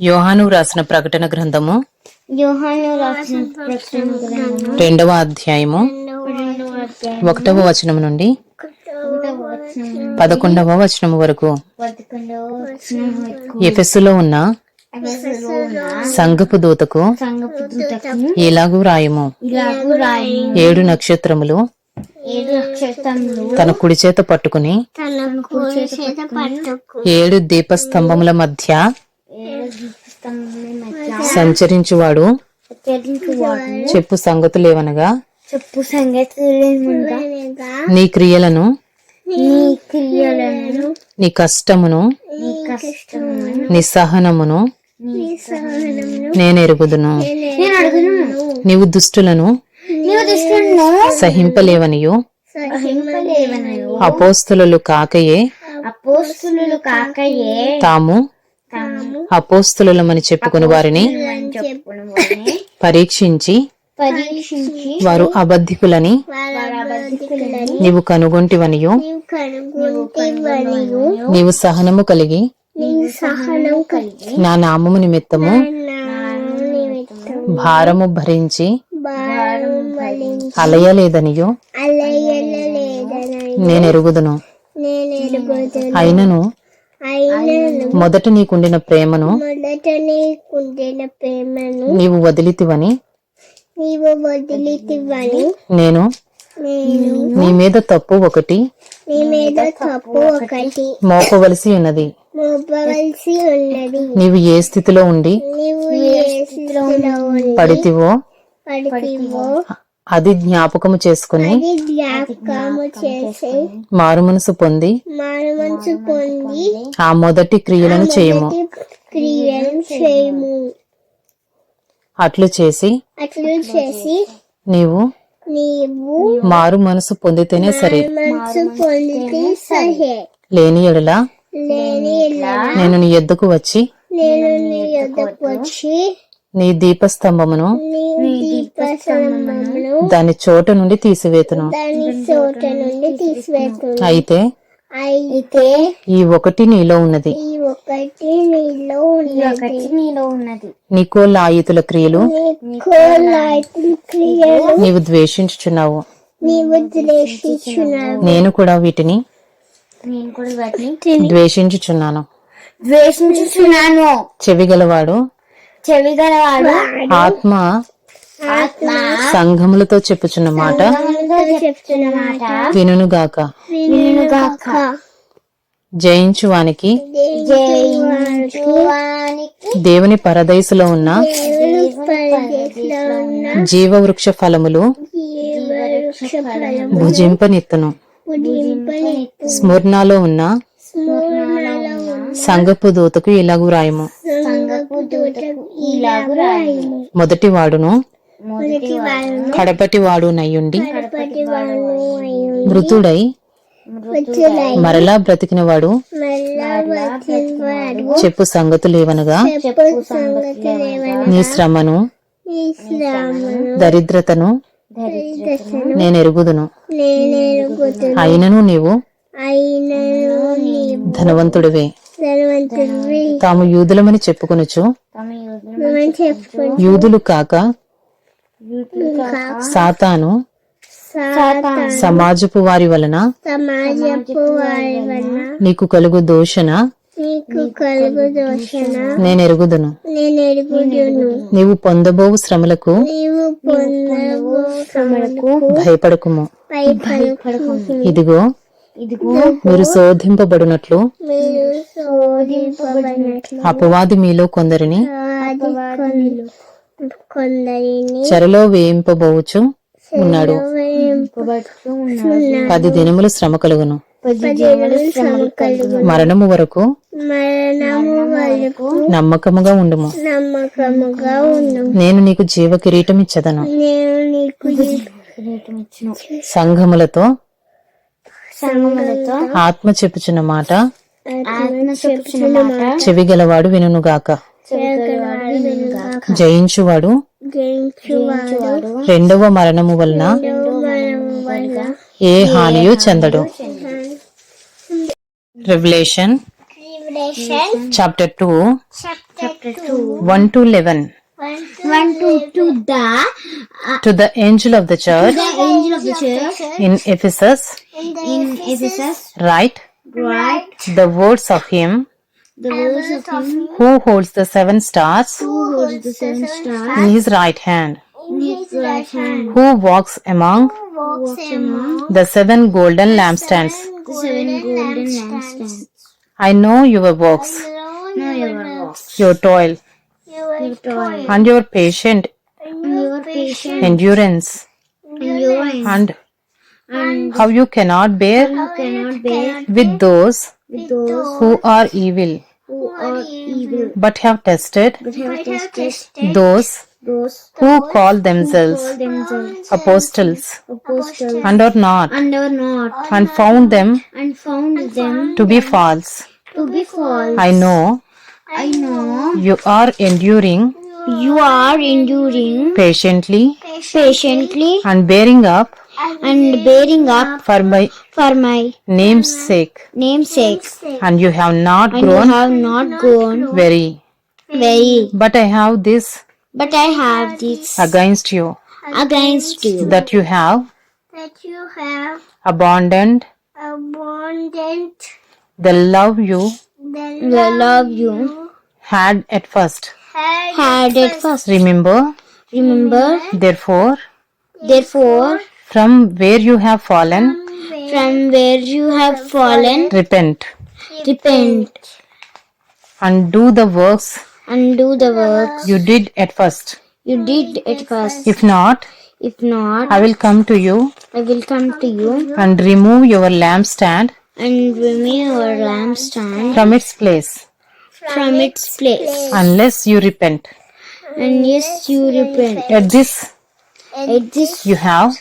యోహాను రాసిన ప్రకటన గ్రంథము రెండవ అధ్యాయము ఒకటవ వచనం నుండి పదకొండవ వచనం వరకు. ఎఫెస్సులో ఉన్న సంగపు దూతకు ఎలాగూ రాయము? ఇలాగు రాయి ఏడు నక్షత్రములు తన కుడి చేత పట్టుకుని ఏడు దీపస్తంభముల మధ్య సంచరించువాడు. చరించువాడు చెప్పు సంగతులేవనగా. చెప్పు నీ క్రియలను. నీ క్రియలను. నీ కష్టమును. నీ సహనమును. నేను ఎరుగుదును నీవు దుష్టులను. సహింపలేవనియు. అపోస్తులు కాకయే. అపోస్తులు కాకయే. తాము అపోస్తులమని చెప్పుకుని వారిని పరీక్షించి వారు అబద్ధికులని నీవు కనుగొంటివనియు. నీవు సహనము కలిగి నా నామము నిమిత్తము భారము భరించి అలయలేదనియు అలయలేదనని నేను ఎరుగుదును నేను ఎరుగుదును అయినను అయినను మొదట నీకుండిన ప్రేమను మొదట నీకుండిన ప్రేమను నీవు వదిలితివని నీవు వదిలితివని నేను నీ మీద తప్పు ఒకటి నీ మీద తప్పు ఒకటి మోపవలసి ఉన్నది. మోపవలసి ఉన్నది. నీవు ఏ స్థితిలో ఉండి నీవు ఏ స్థితిలో ఉండి పడితివో? పడితివో. అది జ్ఞాపకము చేసుకుని మారు మనసు పొంది మారు మనసు పొంది ఆ మొదటి క్రియలను చేయము. అట్లు చేసి అట్లు చేసి నీవు నీవు మారు మనసు పొందితేనే సరే. లేని ఎడల నేను నీ ఎద్దుకు వచ్చి నేను నీ వచ్చి నీ దీపస్తంభమును నీ దీపస్తంభమును దాని చోట నుండి తీసివేతును. దాని చోట నుండి తీసివేస్తుంది అయితే అయితే ఈ ఒకటి నీలో ఉన్నది. ఈ ఒకటి నీలో ఉన్నది. నీలో ఉన్నది. నికోలాయితుల క్రియలు నీకు క్రియలు నీవు ద్వేషించుచున్నావు. నేను కూడా వీటిని నేను కూడా వాటిని ద్వేషించుచున్నాను. ద్వేషించుచున్నాను. చెవిగలవాడు చెవిగలవాడు? ఆత్మ ఆత్మ సంఘములతో చెప్పుచున్న మాట వినుగాక వినుగాక జయించువానికి దేవుని పరదైసులో ఉన్న దేవుని పరదేశంలో ఉన్న జీవవృక్ష ఫలములు భుజింపనిత్తును. స్మరణలో ఉన్న సంగపు దూతకు ఇలాగు రాయము సంగపు దూతకు ఇలాగు రాయము మొదటి వాడును. కడపటి వాడు నయ్యుండి మృతుడై మరలా బ్రతికిన వాడు చెప్పు సంగతులేవనగా నీ శ్రమను దరిద్రతను నేను ఎరుగుదును. అయినను నీవు. ధనవంతుడివి. తాము యూదులమని చెప్పుకొనుచు యూదులు కాక సాతాను సాతాను. సమాజపు వారి వలన నీకు కలుగు దోషణ నేను ఎరుగుదును. నీవు పొందబోవు శ్రమలకు భయపడకుము. భయపడకు ఇదిగో ఇదిగో మీరు శోధింపబడినట్లు అపవాది మీలో కొందరిని చెరలో వేయింపబోవచ్చు ఉన్నాడు. పది దినములు శ్రమ కలుగును. మరణము వరకు మరణము వరకు నమ్మకముగా ఉండుము. నేను నీకు జీవ కిరీటం ఇచ్చదను. నేను నీకు సంఘములతో సంగములతో ఆత్మ చెప్పుచున్న మాట. ఆత్మ చెప్పుచున్న మాట. చెవిగలవాడు వినుగాక జయించువాడు. జయించువాడు. రెండవ మరణము వలన ఏ హానియు చెందడు. Revolution Revelation chapter 2, chapter 2 1 to 11. 1 uh, to, to the To the angel of the church. the angel of the church. in Ephesus, in Ephesus. Write write the words of him. The words of him. who holds the seven stars? Who holds the seven stars? in his right hand, in his right hand. who walks among? Walks among? the seven golden lampstands. the seven golden lampstands. I know your works, Know your works, your toil, your toil, and your patient. Endurance. And how you cannot bear with those who are evil. but have tested those who call themselves apostles. And are not. And found them to be false. I know I know. You are enduring you are enduring patiently patiently and bearing up and bearing up for my for my name's sake, name's sake, and you have not and you grown have not grown weary. very. But I have this But I have this against you, against you. That you have that you have abandoned abundant the love you the love you. Had at first. had at first. Remember, Remember, therefore, therefore, from where you have fallen, from where you have fallen, repent. Repent. And do the works and do the works. you did at first. you did at first. If not, If not, I will come to you I will come to you and remove your lampstand and remove your lampstand from its place, from its place. unless you repent. unless you repent. At this, At this, you have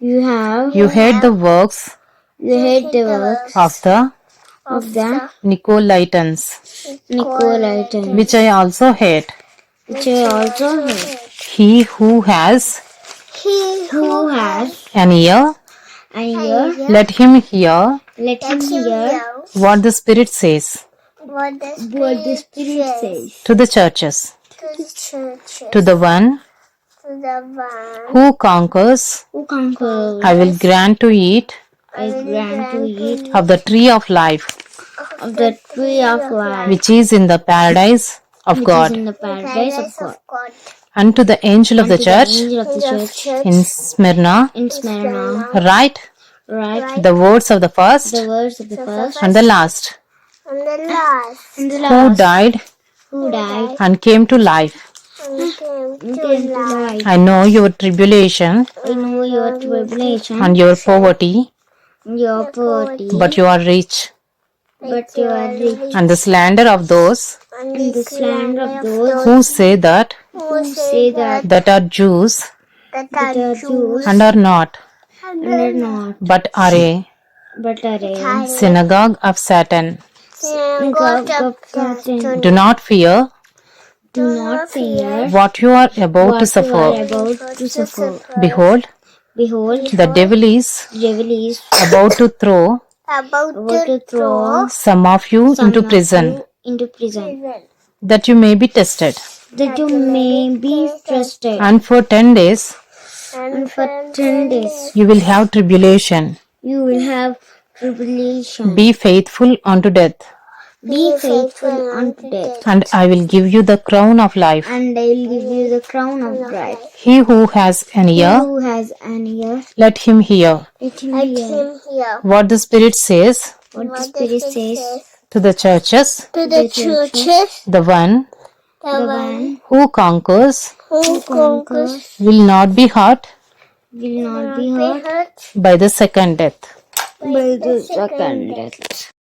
you have you hate the works you hate the works of the of the Nicolaitans, Nicolaitans, which I also hate. which I also hate. He who has He who has an ear, an ear, let him hear let him hear what the Spirit says what the Spirit says to the churches. to the church, To the one to the one who conquers, who conquers. I will grant to eat I will grant to eat of the tree of life, of the tree of life, which is in the paradise of which is God. in the paradise of God. And to the angel of the To church. angel of the church. In Smyrna, in Smyrna, write write the words of the first the words of the first and the last, and the last, and the who died? Who died? and came to life. and came to life. I know your tribulation I know your tribulation, and your poverty, your poverty, but you are rich, but you are rich, and the slander of those and the slander of those who say that who say that that are Jews that are Jews and are not, and are not, but are a but are a synagogue of Satan. synagogue of Satan. Do not fear Do not fear what you are about to what you are suffer. about to suffer. Behold, Behold, the devil is devil is about to throw about to throw some of you into prison, into prison, that you may be tested. that you may be trusted. And for ten days And for ten days you will have tribulation. you will have tribulation. Be faithful unto death, Be faithful unto death, and I will give you the crown of life. and I will give you the crown of life. He who has an ear, Who has an ear, let him hear let him hear what the Spirit says what the Spirit says to the churches. to the churches. The one The one who conquers Oh, who conquers will not be hurt. Will not be hurt. by the second death. by the second death.